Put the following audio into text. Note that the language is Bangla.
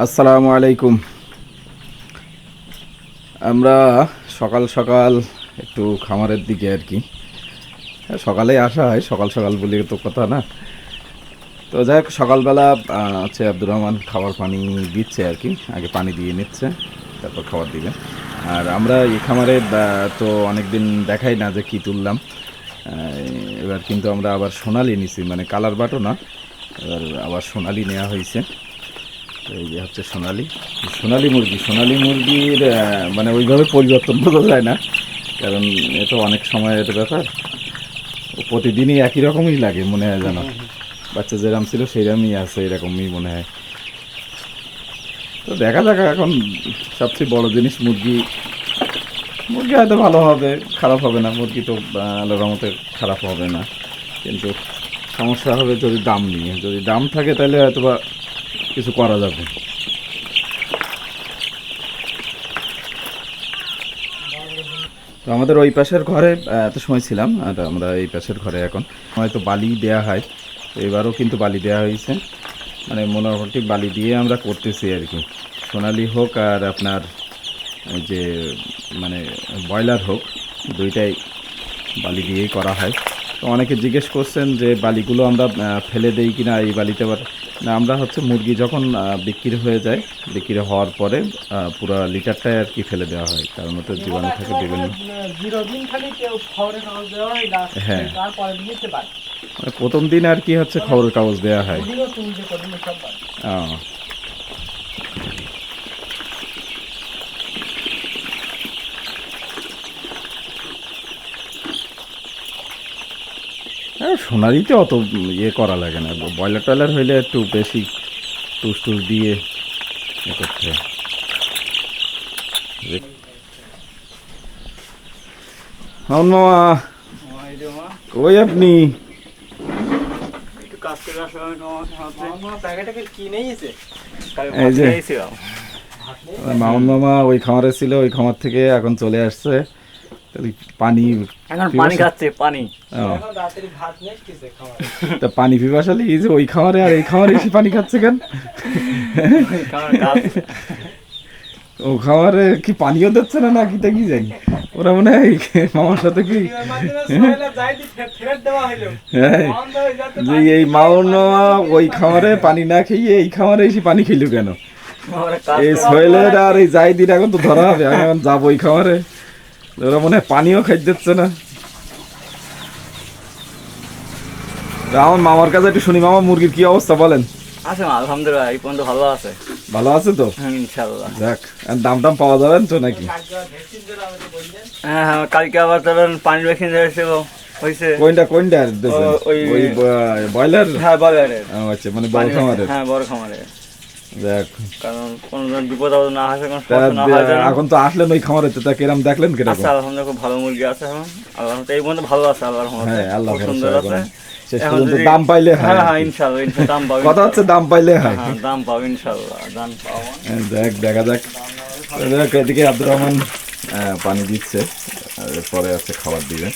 আসসালামু আলাইকুম। আমরা সকাল সকাল একটু খামারের দিকে আর কি। সকালে আসা হয়, সকাল সকাল বলে তো কথা না। তো যাই হোক, সকালবেলা হচ্ছে আব্দুর রহমান খাবার পানি দিচ্ছে আর কি। আগে পানি দিয়ে নিচ্ছে, তারপর খাবার দিবে। আর আমরা এই খামারে তো অনেক দিন দেখাই না যে কি তুললাম। এবার কিন্তু আমরা আবার সোনালি নিছি মানে কালার বাটো না। এবার আবার সোনালি নেওয়া হয়েছে এই যে হচ্ছে সোনালি। সোনালি মুরগি, সোনালি মুরগির মানে ওইভাবে পরিবর্তন বোঝা যায় না, কারণ এ তো অনেক সময়ের ব্যাপার। প্রতিদিনই একই রকমই লাগে মনে হয় যেন। বাচ্চা যেরকম ছিল সেইরকমই আছে, এরকমই মনে হয়। তো দেখা যাক এখন সবচেয়ে বড় জিনিস মুরগি। মুরগি হয়তো ভালো হবে, খারাপ হবে না, মুরগি তো রহমতে খারাপ হবে না। কিন্তু সমস্যা হবে যদি দাম নিয়ে। যদি দাম থাকে তাহলে হয়তো বা কিছু করা যাবে। তো আমাদের ওই পাশের ঘরে এত সময় ছিলাম, আর আমরা এই পাশের ঘরে এখন। হয়তো বালি দেয়া হয়। তো এবারও কিন্তু বালি দেওয়া হয়েছে। মানে মোটামুটি বালি দিয়ে আমরা করতেছি আর কি। সোনালি হোক আর আপনার যে মানে ব্রয়লার হোক, দুইটাই বালি দিয়েই করা হয়। তো অনেকে জিজ্ঞেস করছেন যে বালিগুলো আমরা ফেলে দেই কিনা এই বালিতে আবার। না আমরা হচ্ছে মুরগি যখন বিক্রি হয়ে যায় বিক্রি হওয়ার পরে পুরো লিটারটাই আর কি ফেলে দেওয়া হয়। কারণ ওতে জীবাণু থাকে বিভিন্ন হয় প্রথম দিন আর কি হচ্ছে খবরের কাগজ দেওয়া হয় ওদিনও তুমি যে করবে সব পারে। ও। হ্যাঁ সোনারিতে অত ইয়ে করা লাগে না। ব্রয়লার টয়লার হইলে একটু বেশি টুস টুস দিয়ে ইয়ে করতে হয়। কই আপনি। মামা, ওই খামারে ছিল, ওই খামার থেকে এখন চলে আসছে। তো পানি এখন পানি খাচ্ছে পানি। খাওয়ার। তা পানি পিপাসালে এই যে ওই খামারে আর এই খামারে এসে পানি খাচ্ছে কেন? ও খামারে কি পানিও দিচ্ছে না না কিটা কি যাই ওরা মনে হয় মামার সাথে কি। হ্যাঁ হয়ে যে এই মামা ওই খামারে পানি না খেয়ে এই খামারে এসে পানি খেলো কেন? এই সোহেলের আর এই জাইদির এখন তো ধরা হবে আমি এখন যাব ওই খামারে। ওরা মনে হয় পানিও খাইতে দিচ্ছে না। আমার মামার কাছে একটু শুনি। মামা মুরগির কি অবস্থা বলেন? আছে মা আলহামদুলিল্লাহ এই পর্যন্ত ভালো আছে। ভালো আছে তো? যাক আর দাম টাম পাওয়া যাবেন তো নাকি। হ্যাঁ হ্যাঁ কালকে আবার ধরেন পানি ভ্যাকসিন হয়েছিল হয়েছে কোনটা কোনটা? ওই- ওই ব্রয়লার? হ্যাঁ বলারের আচ্ছা মানে বড় খামারের। হ্যাঁ বড় খামারে যাক কারণ কোনো বিপদ আপদ না আসে কোনো না হয় এখন তো আসলেন ওই খামারে তো তা কিরম দেখলেন কীরকম? আছে আলহামদুলিল্লাহ খুব ভালো মুরগি আছে এখন। আল্লাহ এই পর্যন্ত ভালো আছে আল্লাহর রহমতে। হ্যাঁ আল্লাহ সুন্দর আছে। দাম পাইলে হয়। হ্যাঁ দাম পাবো। কথা হচ্ছে দাম পাইলে হয়। হ্যাঁ দাম পাবো ইনশাল্লাহ দাম পাবো। হ্যাঁ, দেখ দেখা যাক। দেখ এদিকে আব্দুর রহমান পানি দিচ্ছে পরে আছে খাবার দিবে।